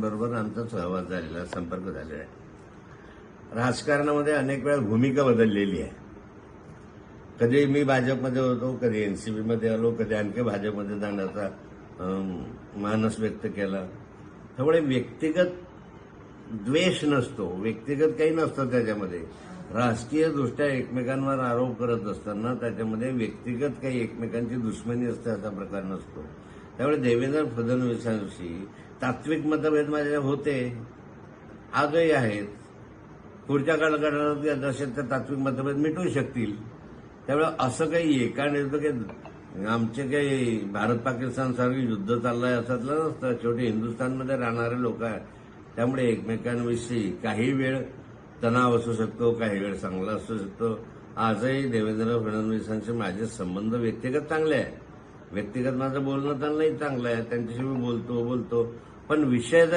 नेत्यांबरोबर आमचा सहवास झालेला संपर्क झालेला आहे. राजकारणामध्ये अनेक वेळा भूमिका बदललेली आहे. कधी मी भाजपमध्ये होतो कधी एन सी बीमध्ये आलो कधी आणखी भाजपमध्ये जाण्याचा मानस व्यक्त केला. त्यामुळे व्यक्तिगत द्वेष नसतो व्यक्तिगत काही नसतं त्याच्यामध्ये. राजकीयदृष्ट्या एकमेकांवर आरोप करत असताना त्याच्यामध्ये व्यक्तिगत काही एकमेकांची दुश्मनी असते असा प्रकार नसतो. त्यामुळे देवेंद्र फडणवीसांशी तात्विक मतभेद माझ्या होते. आजही आहेत. पुढच्या काळात जसे तर तात्विक मतभेद मिटू शकतील. त्यामुळे असं काही एका की आमचे काही भारत पाकिस्तान सारखं युद्ध चाललंय असं नसतं. शेवटी हिंदुस्थानमध्ये राहणारे लोक आहेत. त्यामुळे एकमेकांविषयी काही वेळ तणाव असू शकतो काही वेळ चांगला असू शकतो. आजही देवेंद्र फडणवीसांचे माझे संबंध व्यक्तिगत चांगले आहे व्यक्तिगत माझं बोलणं त्यांनाही चांगलं आहे. त्यांच्याशी मी बोलतो बोलतो. पण विषय जर